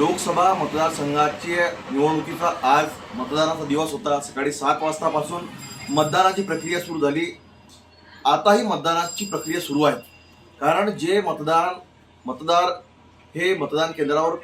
लोकसभा मतदारसंघाची निवडणुकीचा आज मतदानाचा दिवस होता. सकाळी सात वाजतापासून मतदानाची प्रक्रिया सुरू झाली. आताही मतदानाची प्रक्रिया सुरू आहे. कारण जे मतदान मतदार हे मतदान केंद्रावर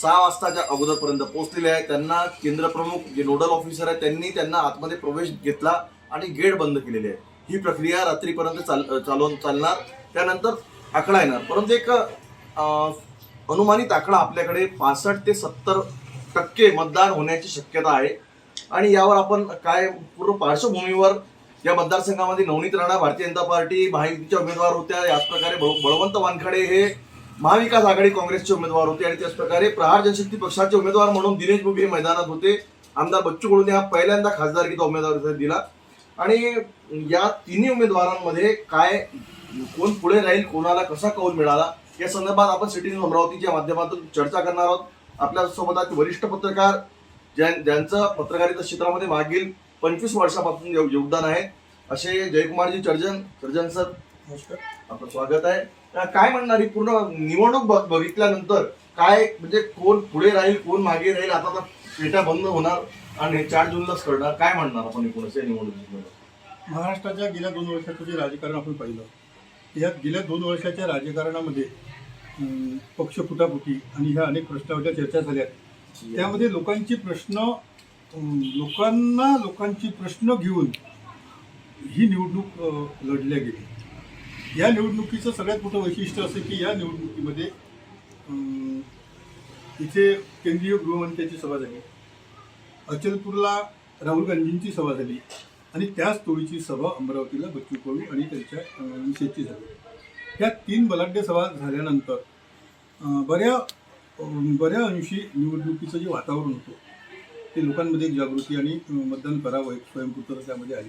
सहा वाजताच्या अगोदरपर्यंत पोहोचलेले आहे त्यांना केंद्रप्रमुख जे नोडल ऑफिसर आहे त्यांनी त्यांना आतमध्ये प्रवेश घेतला आणि गेट बंद केलेले आहे ही प्रक्रिया रात्रीपर्यंत चाल चालवून चालणार. त्यानंतर आकडा येणार. परंतु एक अनुमानित आकडा आपल्याकडे पासष्ट ते सत्तर टक्के मतदान होण्याची शक्यता आहे. आणि यावर आपण काय पूर्ण पार्श्वभूमीवर या मतदारसंघामध्ये नवनीत राणा भारतीय जनता पार्टी महायुतीच्या उमेदवार होत्या. याच प्रकारे बळवंत वानखडे हे महाविकास आघाडी काँग्रेसचे उमेदवार होते आणि त्याच प्रकारे प्रहार जनशक्ती पक्षाचे उमेदवार म्हणून दिनेश बुबे हे मैदानात होते. आमदार बच्चू कडून हा पहिल्यांदा खासदारकीचा उमेदवार दिला. आणि या तिन्ही उमेदवारांमध्ये काय कोण पुढे राहील कोणाला कसा कौल मिळाला या संदर्भात आपण सिटी न्यूज अमरावतीच्या माध्यमातून चर्चा करणार आहोत. आपल्यासोबत आहेत वरिष्ठ पत्रकार ज्यां- ज्यांचं पत्रकारिता क्षेत्रामध्ये मागील पंचवीस वर्षापासून योगदान आहे. असे जयकुमारजी चर्जन चर्जन सर नमस्कार. आपलं स्वागत आहे. काय म्हणणार ही पूर्ण निवडणूक बघ- बघितल्यानंतर काय म्हणजे कोण पुढे राहील कोण मागे राहील आता तर पेट्या बंद होणार आणि चार जूनलाच करणार काय म्हणणार आपण एकूणच या निवडणुकीमध्ये? महाराष्ट्राच्या गेल्या दोन वर्षाचं जे राजकारण आपण पाहिलं या गेल्या दोन वर्षाच्या राजकारणामध्ये पक्ष फुटाफुटी आणि ह्या अनेक प्रश्नावरच्या चर्चा झाल्या त्यामध्ये लोकांचे प्रश्न लोकांना लोकांची प्रश्न घेऊन ही निवडणूक लढल्या गेली. या निवडणुकीचं सगळ्यात मोठं वैशिष्ट्य असं की या निवडणुकीमध्ये इथे केंद्रीय गृहमंत्र्याची सभा झाली. अचलपूरला राहुल गांधींची सभा झाली. आणि त्याच टोळीची सभा अमरावतीला बच्चू कडू आणि त्यांच्या अं, झाली. ह्या तीन बलाढ्य सभा झाल्यानंतर बऱ्या बऱ्या अंशी निवडणुकीचं जे वातावरण होतं ते लोकांमध्ये एक जागृती आणि मतदान करावं एक स्वयंपूर्तता त्यामध्ये आली.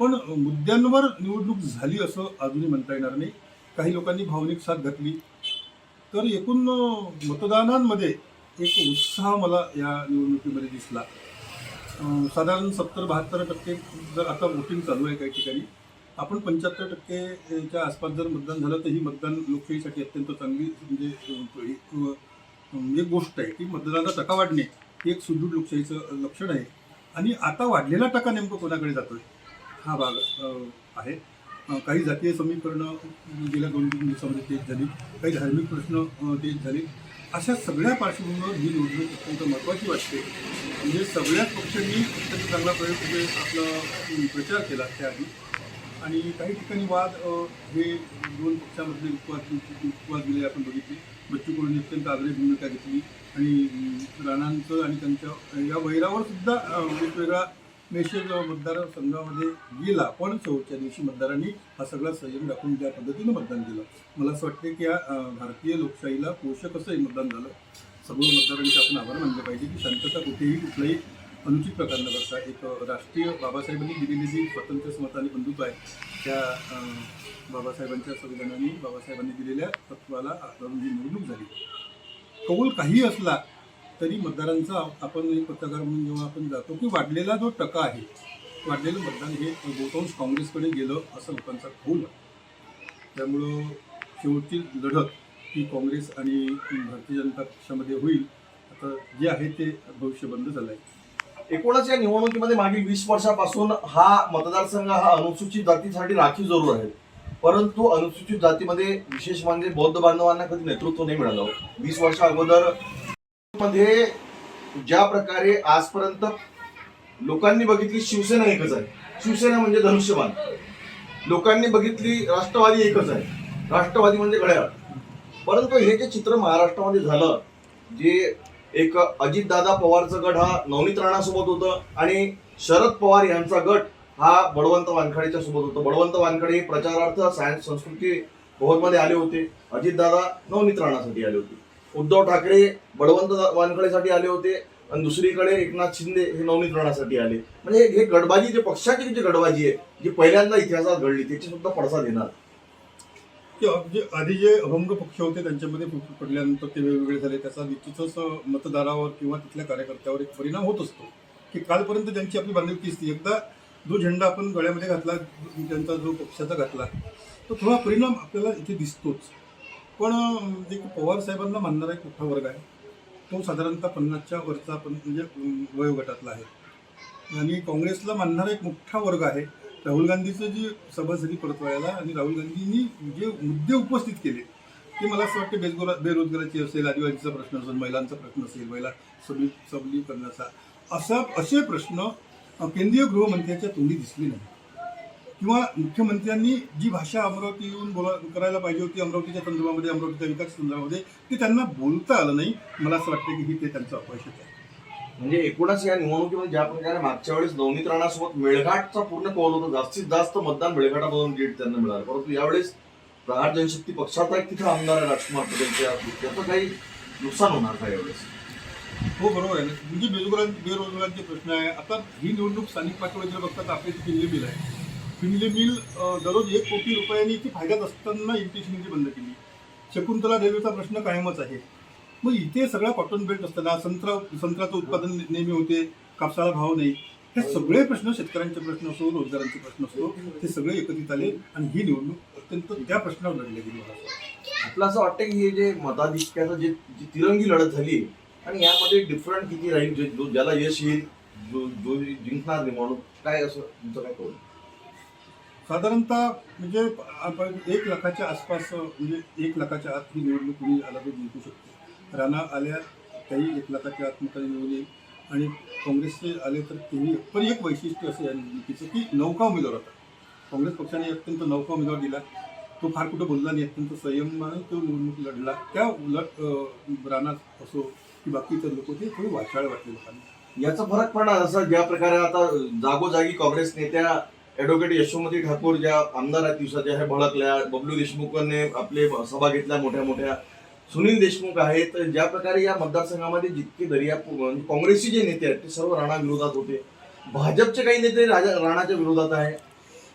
पण मुद्द्यांवर निवडणूक झाली असं अजूनही म्हणता येणार नाही. काही लोकांनी भावनिक साथ घातली. तर एकूण मतदानांमध्ये एक उत्साह मला या निवडणुकीमध्ये दिसला. साधारण सत्तर बहात्तर टक्के जर आता वोटिंग चालू आहे काही ठिकाणी आपण पंच्याहत्तर टक्केच्या आसपास जर मतदान झालं तर ही मतदान लोकशाहीसाठी अत्यंत चांगली म्हणजे एक एक गोष्ट आहे की मतदानाचा टका वाढणे हे एक सुदृढ लोकशाहीचं लक्षण आहे. आणि आता वाढलेला टका नेमकं कोणाकडे जातोय? हा भाग आहे. काही जातीय समीकरणं गेल्या दोन तीन दिवसामध्ये तेच झाली. काही धार्मिक प्रश्न तेच झाले. अशा सगळ्या पार्श्वभूमीवर ही निवडणूक अत्यंत महत्त्वाची वाटते. म्हणजे सगळ्याच पक्षांनी अत्यंत चांगला प्रयोग म्हणजे आपला प्रचार केला त्याआधी. आणि काही ठिकाणी वाद हे दोन पक्षामधले उपवाद उपवाद दिले आपण बघितले. बच्चू कडूंनी अत्यंत आग्रही भूमिका घेतली. आणि राणांचं आणि त्यांच्या या वैरावर सुद्धा वेगवेगळा वेगवेगळा मतदार संघामध्ये गेला पण शेवटच्या दिवशी मतदारांनी हा सगळा संयम राखून त्या पद्धतीनं मतदान केलं. मला असं वाटतं की या भारतीय लोकशाहीला पोषक असं हे मतदान झालं. सर्व मतदारांचे आपण आभार मानले पाहिजे की शांतता कुठेही कुठलाही अनुचित प्रकार न करता एक राष्ट्रीय बाबासाहेबांनी दिलेली जी स्वतंत्र समता आणि बंधुत्व आहे त्या बाबासाहेबांच्या संविधानाने बाबासाहेबांनी दिलेल्या तत्वाला आधारून जी निवडणूक झाली. कौल काही असला तरी मतदारांचा आपण एक पत्रकार म्हणून जेव्हा आपण जातो की वाढलेला जो टका आहे वाढलेलं मतदान हे बहुतांश काँग्रेसकडे गेलं असं लोकांचा कौल आहे त्यामुळं शेवटची लढत ही काँग्रेस आणि भारतीय जनता पक्षामध्ये होईल. आता जे आहे ते भविष्य बंद झालं आहे एकूणच या निवडणुकीमध्ये मागील वीस वर्षापासून हा मतदारसंघ हा अनुसूचित जातीसाठी राखीव जरूर आहे. परंतु अनुसूचित जातीमध्ये विशेष म्हणजे बौद्ध बांधवांना कधी नेतृत्व नाही मिळालं. वीस वर्षा अगोदर मध्ये ज्या प्रकारे आजपर्यंत लोकांनी बघितली शिवसेना एकच आहे. शिवसेना म्हणजे धनुष्यबाण. लोकांनी बघितली राष्ट्रवादी एकच आहे. राष्ट्रवादी म्हणजे घड्याळ. परंतु हे जे चित्र महाराष्ट्रामध्ये झालं जे एक अजितदादा पवारचा गट हा नवनीत राणासोबत होतं आणि शरद पवार यांचा गट हा बळवंत वानखडेच्या सोबत होतं. बळवंत वानखडे हे प्रचारार्थ सायन्स संस्कृती भवनमध्ये आले होते. अजितदादा नवनीत राणासाठी आले होते. उद्धव ठाकरे बळवंत वानकडेसाठी आले होते आणि दुसरीकडे एकनाथ शिंदे हे नवनीकरणासाठी आले. म्हणजे हे गडबाजी जे पक्षाची जी गडबाजी आहे जी पहिल्यांदा इतिहासात घडली त्याची सुद्धा पडसाद येणार. की जे आधी जे अभंग पक्ष होते त्यांच्यामध्ये पडल्यानंतर ते वेगवेगळे झाले. त्याचा निश्चितच मतदारावर किंवा तिथल्या कार्यकर्त्यावर एक परिणाम होत असतो. की कालपर्यंत त्यांची आपली बांधिलकी असते एकदा जो झेंडा आपण गळ्यामध्ये घातला त्यांचा जो पक्षाचा घातला तो थोडा परिणाम आपल्याला इथे दिसतोच. पण जे पवार साहेबांना मानणारा एक मोठा वर्ग आहे तो साधारणतः पन्नासच्या वरचा पण म्हणजे वयोगटातला आहे. आणि काँग्रेसला मानणारा एक मोठा वर्ग आहे राहुल गांधीचं जी सभा झाली परतवाड्याला आणि राहुल गांधींनी जे मुद्दे उपस्थित केले ते मला असं वाटतं बेजगोरा बेरोजगाराची असेल आदिवासीचा प्रश्न असेल महिलांचा प्रश्न असेल महिला सबली सबलीकरणाचा असा असे प्रश्न केंद्रीय गृहमंत्र्याच्या तोंडी दिसले नाही किंवा मुख्यमंत्र्यांनी जी भाषा अमरावती येऊन बोला करायला पाहिजे होती अमरावतीच्या संदर्भामध्ये अमरावतीच्या विकास संदर्भामध्ये ते त्यांना बोलता आलं नाही. मला असं वाटतं की ही ते त्यांचं अपयशच आहे. म्हणजे एकूणच या निवडणुकीमध्ये ज्या प्रकारे मागच्या वेळेस नवनीत राणासोबत मेळघाटचा पूर्ण कौल होतं जास्तीत जास्त मतदान मेळघाटामधून लीड त्यांना मिळालं. परंतु यावेळेस प्रहार जनशक्ती पक्षाचा एक तिथे आमदार आहे राजकुमार पटेलच्या त्याचं काही नुकसान होणार का यावेळेस? हो बरोबर आहे. ना म्हणजे बेरोजगार बेरोजगारांचे प्रश्न आहे. आता ही निवडणूक स्थानिक पातळीवर जर बघता तर आपली फिनले मिल आहे. फिनले मिल दररोज एक कोटी रुपयांनी ती फायद्यात असताना इलेक्ट्रिसिटी बंद केली. शकुंतला रेल्वेचा प्रश्न कायमच आहे. मग इथे सगळा कॉटन बेल्ट असताना संत्रा संत्राचं उत्पादन नेहमी होते कापसाला भाव नाही. हे सगळे प्रश्न शेतकऱ्यांचे प्रश्न असो रोजगारांचे प्रश्न असो ते सगळे एकत्रित आले आणि ही निवडणूक अत्यंत त्या प्रश्नावर लढली गेली. मला असं आपलं असं वाटतं की हे जे मताधिक्याचं जे जी तिरंगी लढत झाली आणि यामध्ये डिफरंट किती राहील जे जो ज्याला यश येईल जो जो जिंकणार निवडणूक काय असं तुमचं काय कळलं साधारणतः म्हणजे आपण एक लाखाच्या आसपास म्हणजे एक लाखाच्या आत ही निवडणूक कुणी आला तर जिंकू शकतो. राणा आल्या त्याही एक लाखाच्या आत मताने निवडून येईल. आणि काँग्रेसचे आले तर तेही पण एक वैशिष्ट्य असं या निवडणुकीचं की नौका उमेदवार होता. काँग्रेस पक्षाने अत्यंत नौका उमेदवार दिला. तो फार कुठं बोलला नाही अत्यंत संयमाने तो निवडणूक लढला. त्या उलट राणात राणा असो की बाकीचे लोक ते थोडे वाचाळ वाटले लोकांना. याचा फरक पडणार असं ज्या प्रकारे आता जागोजागी काँग्रेस नेत्या ॲडव्होकेट यशोमती ठाकूर ज्या आमदार आहेत दिवसाच्या ह्या भडकल्या बबलू देशमुखांनी आपले सभा घेतल्या मोठ्या मोठ्या. सुनील देशमुख आहेत ज्या प्रकारे या मतदारसंघामध्ये जितके दर्या म्हणजे काँग्रेसचे जे नेते आहेत ते सर्व राणा विरोधात होते. भाजपचे काही नेते राजा राणाच्या विरोधात आहे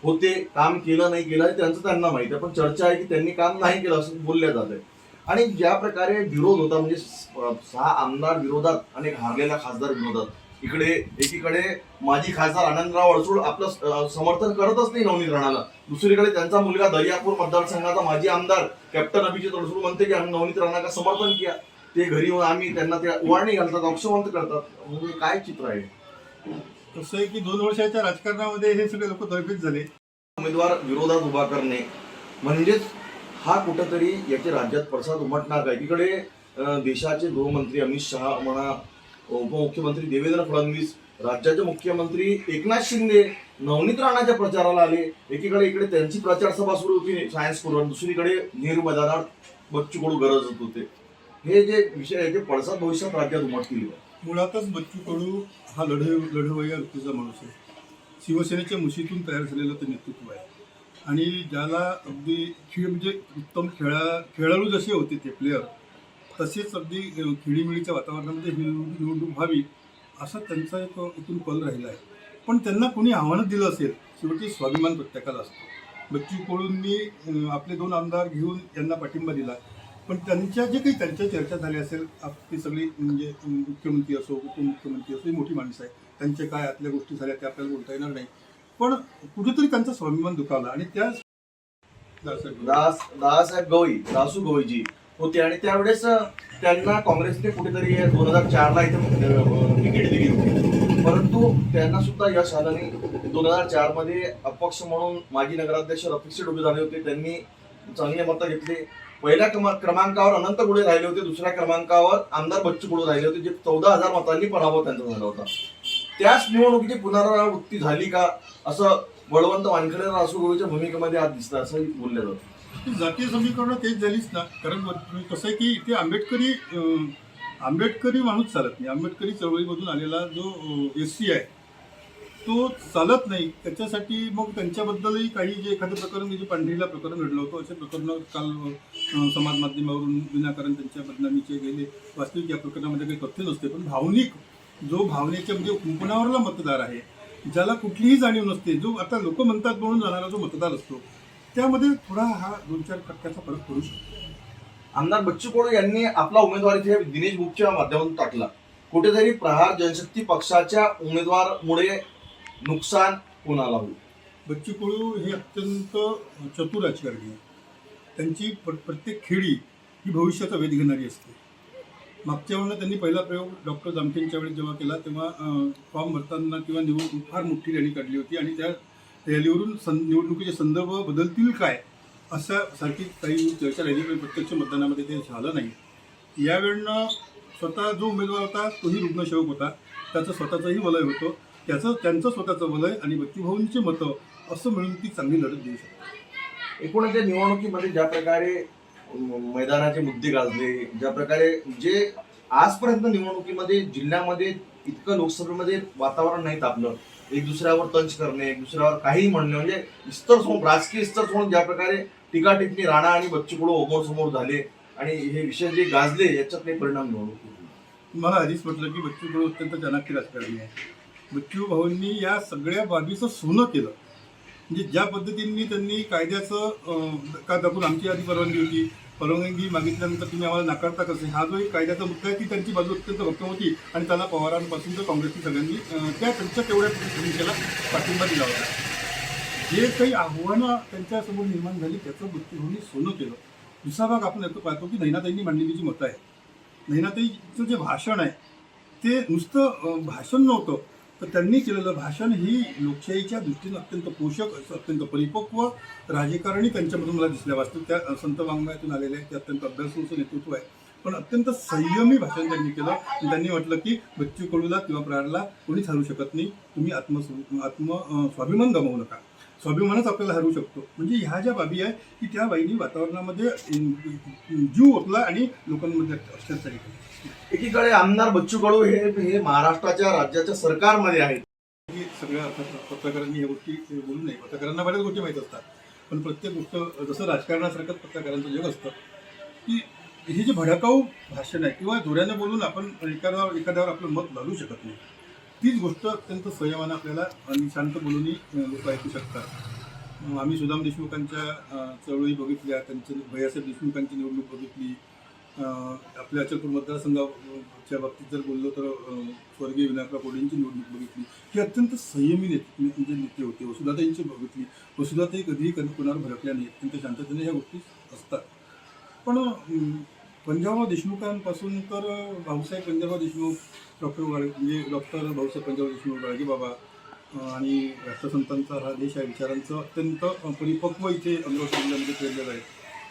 होते काम केलं नाही केलं त्यांचं त्यांना माहिती आहे. पण चर्चा आहे की त्यांनी काम नाही केलं असं बोलल्या जात आहे. आणि ज्या प्रकारे विरोध होता म्हणजे सहा आमदार विरोधात आणि हारलेला खासदार विरोधात इकडे एकीकडे माजी खासदार आनंदराव अडसूळ आपलं समर्थन करतच नाही नवनीत राणाला. दुसरीकडे त्यांचा मुलगा दर्यापूर मतदारसंघाचा माजी आमदार कॅप्टन अभिजित अडसूळ म्हणते की आम्ही नवनीत राणा का समर्थन किया. ते घरी येऊन आम्ही त्यांना त्या उवाळणी घालतात औक्षवंत करतात. म्हणजे काय चित्र आहे? कसं आहे की दोन वर्षाच्या राजकारणामध्ये हे सगळे लोक तर्फीच झाले. उमेदवार विरोधात उभा करणे म्हणजेच हा कुठंतरी याचे राज्यात प्रसाद उमटणार का? एकीकडे अं, देशाचे गृहमंत्री अमित शहा म्हणा उपमुख्यमंत्री देवेंद्र फडणवीस राज्याचे मुख्यमंत्री एकनाथ शिंदे नवनीत राणाच्या प्रचाराला आले. एकीकडे इकडे त्यांची प्रचार सभा सुरू होती सायन्स करून दुसरीकडे नेहरू मैदानात बच्चू कडू गरजत होते. हे जे विषय आहे ते पडसाद भविष्यात राज्यात उमटतील. मुळातच बच्चू कडू हा लढव लढवय्या वृत्तीचा माणूस आहे. शिवसेनेच्या मुशीतून तयार झालेलं ते नेतृत्व आहे. आणि ज्याला अगदी खेळ म्हणजे उत्तम खेळा खेळाडू जसे होते ते प्लेयर तसेच अगदी खिळीमिळीच्या वातावरणामध्ये ही निवडणूक व्हावी असा त्यांचा एक इथून कल राहिला आहे. पण त्यांना कोणी आव्हानं दिलं असेल शेवटी स्वाभिमान प्रत्येकाला असतो. बच्चू कोळूंनी आपले दोन आमदार घेऊन यांना पाठिंबा दिला. पण त्यांच्या जे काही त्यांच्या चर्चा झाली असेल आपली ती सगळी म्हणजे मुख्यमंत्री असो उपमुख्यमंत्री असो ही मोठी माणसं आहे त्यांच्या काय आतल्या गोष्टी झाल्या त्या आपल्याला बोलता येणार नाही. पण कुठेतरी त्यांचा स्वाभिमान दुखावला आणि त्या दास दासाहेब गवई दासू गवईजी होते. आणि त्यावेळेस त्यांना काँग्रेसने कुठेतरी दोन हजार चारला इथे तिकीट दिली होती. परंतु त्यांना सुद्धा यश आलं नाही. दोन हजार चारमध्ये अपक्ष म्हणून माजी नगराध्यक्ष रफिक शेठ उभे झाले होते. त्यांनी चांगले मतं घेतली. पहिल्या क्रमांकावर अनंत गुळे राहिले होते. दुसऱ्या क्रमांकावर आमदार बच्चू गुढे राहिले होते जे चौदा हजार मतांनी पराभव त्यांचा झाला होता. त्याच निवडणुकीची पुनरावृत्ती झाली का? असं बळवंत वानखेडे रासूगोळीच्या भूमिकेमध्ये आज दिसतं असंही बोललं जातं. ती जातीय समीकरणं तेच झालीच ना. कारण म्हणजे कसं आहे की इथे आंबेडकरी आंबेडकरी माणूस चालत नाही. आंबेडकरी चळवळीमधून आलेला जो एस सी आहे तो चालत नाही. त्याच्यासाठी मग त्यांच्याबद्दलही काही जे एखादं प्रकरण म्हणजे पांढरीला प्रकरण घडलं होतं असे प्रकरण काल समाज माध्यमावरून विनाकारण त्यांच्या बदनामीचे गेले. वास्तविक या प्रकरणामध्ये काही तथ्य नसते पण भावनिक जो भावनेच्या म्हणजे कुंपणावरला मतदार आहे ज्याला कुठलीही जाणीव नसते जो आता लोक म्हणतात म्हणून जाणारा जो मतदार असतो त्यामध्ये थोडा हा दोन चार टक्क्याचा फरक पडू शकतो. आमदार बच्चू कडू यांनी आपला उमेदवार इथे दिनेश बुकच्या माध्यमातून टाकला. कुठेतरी प्रहार जनशक्ती पक्षाच्या उमेदवारमुळे नुकसान कोणाला होईल? बच्चू कडू हे अत्यंत चतुर राजकारणी आहे त्यांची प्र- प्रत्येक खेळी ही भविष्याचा वेध घेणारी असते. मागच्या वेळेला त्यांनी पहिला प्रयोग डॉक्टर जामखेंच्या वेळी जेव्हा केला तेव्हा फॉर्म भरताना किंवा निवड फार मोठी रॅली काढली होती आणि त्या रॅलीवरून सं निवडणुकीचे संदर्भ बदलतील काय? अशा सारखी काही चर्चा राहिली पण प्रत्यक्ष मतदानामध्ये ते झालं नाही. यावेळनं स्वतः जो उमेदवार होता तोही रुग्णसेवक होता. त्याचं स्वतःचंही वलय होतं. त्याचं त्यांचं स्वतःचं वलय आणि बच्चूभाऊंची मतं असं मिळून ती चांगली लढत देऊ शकते. एकूणच या निवडणुकीमध्ये ज्या प्रकारे मैदानाचे मुद्दे गाजले ज्या प्रकारे जे आजपर्यंत निवडणुकीमध्ये जिल्ह्यामध्ये इतकं लोकसभेमध्ये वातावरण नाही तापलं एक दुसऱ्यावर तंच करणे एक दुसऱ्यावर काही म्हणणे. म्हणजे इस्तर सोडून राजकीय इस्तर सोडून ज्या प्रकारे टीका राणा आणि बच्चू कडू ओमोर समोर झाले आणि हे विषय जे गाजले याच्यात काही परिणाम निवडणुकीत मला आधीच म्हटलं की बच्चू कडू अत्यंत जनाकी राजकारणी आहे. बच्चू भाऊंनी या सगळ्या बाबीचं सोनं केलं. म्हणजे ज्या पद्धतीने त्यांनी कायद्याचं का दाखवून आमची आधी परवानगी होती परवानगी मागितल्यानंतर तुम्ही आम्हाला नाकारता कसे हा जो एक कायद्याचा मुद्दा आहे ती त्यांची बाजू अत्यंत भक्कम होती आणि त्याला पवारांपासून तर काँग्रेसची सगळ्यांनी त्या त्यांच्या तेवढ्या भूमिकेला पाठिंबा दिला होता. जे काही आव्हानं त्यांच्यासमोर निर्माण झाली त्याचं बच्चू सोनं केलं. दुसरा भाग आपण येतो पाहतो की नैनाताईंनी मांडलेली जी मतं आहे नैनाताईचं जे भाषण आहे ते नुसतं भाषण नव्हतं तर त्यांनी केलेलं भाषण ही लोकशाहीच्या दृष्टीनं अत्यंत पोषक असं अत्यंत परिपक्व राजकारणी त्यांच्यामधून मला दिसल्या वाचतो त्या संत वाङ्मयातून आलेले आहे ते अत्यंत अभ्यासूचं नेतृत्व आहे पण अत्यंत संयमी भाषण त्यांनी केलं त्यांनी म्हटलं की बच्चू कडूला किंवा प्रारला कोणीच हरवू शकत नाही. तुम्ही आत्म आत्म स्वाभिमान गमावू नका. स्वाभिमानच आपल्याला हरवू शकतो. म्हणजे ह्या ज्या बाबी आहे की त्या बाईंनी वातावरणामध्ये जीव ओतला आणि लोकांमध्ये अत्याचार केला. एकीकडे आमदार बच्चू कडू हे हे महाराष्ट्राच्या राज्याच्या सरकारमध्ये आहेत. की सगळ्या पत्रकारांनी ह्या गोष्टी बोलू नये. पत्रकारांना बऱ्याच गोष्टी माहीत असतात. पण प्रत्येक गोष्ट जसं राजकारणासारखंच पत्रकारांचं जग असतं की हे जे भडकाऊ भाषण आहे किंवा जोऱ्याने बोलून आपण एखाद्यावर एखाद्यावर आपलं मत घालू शकत नाही. तीच गोष्ट अत्यंत संयमानं आपल्याला आणि शांत बोलूनही लोक ऐकू शकतात. आम्ही सुदाम देशमुखांच्या चळवळी बघितल्या त्यांच्या भैयासाहेब देशमुखांची निवडणूक बघितली. आपल्या अचलपूर मतदारसंघाच्या बाबतीत जर बोललो तर स्वर्गीय विनायकराव कोडेंची निवडणूक बघितली. ही अत्यंत संयमी नेते म्हणजे नेते होते. वसुधाताईंची बघितली. वसुधाताई कधीही कधी कोणावर भडकल्या नाही अत्यंत शांततेने ह्या गोष्टी असतात. पण पंजाबराव देशमुखांपासून तर भाऊसाहेब पंजाबराव देशमुख डॉक्टर वाळे म्हणजे डॉक्टर भाऊसाहेब पंजाबराव देशमुख गाडगेबाबा बाबा आणि राष्ट्रसंतांचा हा देश आहे. विचारांचं अत्यंत परिपक्व इथे अमरावती जिल्ह्यामध्ये पेरलेलं आहे.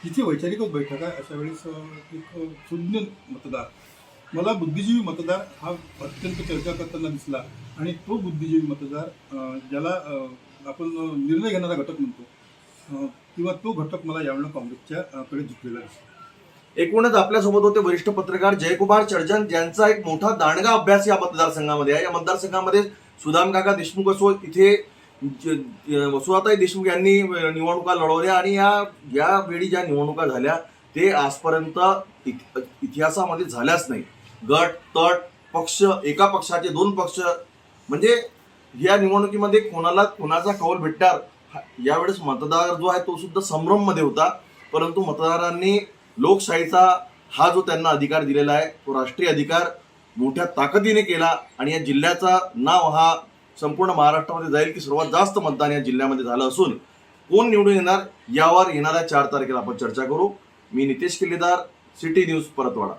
जिथे वैचारिकच बैठक आहे. अशा वेळेस एक शून्य सुज्ञ मतदार मला बुद्धिजीवी मतदार हा अत्यंत चर्चा करताना दिसला. आणि तो बुद्धिजीवी मतदार ज्याला आपण निर्णय घेणारा घटक म्हणतो किंवा तो घटक मला यावेळेला काँग्रेसच्या कडे झुकलेला दिसला. एकूणच आपल्यासोबत होते वरिष्ठ पत्रकार जयकुमार चर्जन ज्यांचा एक मोठा दांडगा अभ्यास या मतदारसंघामध्ये आहे. या मतदारसंघामध्ये सुदाम काका देशमुख असो इथे वसुआताई वसुधाताई देशमुख यांनी निवडणुका लढवल्या आणि या या वेळी ज्या निवडणुका झाल्या ते आजपर्यंत इतिहासामध्ये झाल्याच नाही. गट तट पक्ष एका पक्षाचे दोन पक्ष म्हणजे या निवडणुकीमध्ये कोणाला कोणाचा कौल भेटणार हा- यावेळेस मतदार जो आहे तो सुद्धा संभ्रममध्ये होता. परंतु मतदारांनी लोकशाहीचा हा जो त्यांना अधिकार दिलेला आहे तो राष्ट्रीय अधिकार मोठ्या ताकदीने केला आणि या जिल्ह्याचा नाव हा संपूर्ण महाराष्ट्रामध्ये जाईल की सर्वात जास्त मतदान या जिल्ह्यामध्ये झालं असून कोण निवडून येणार यावर येणाऱ्या चार तारखेला आपण चर्चा करू. मी नितेश किल्लेदार सिटी न्यूज परतवाडा.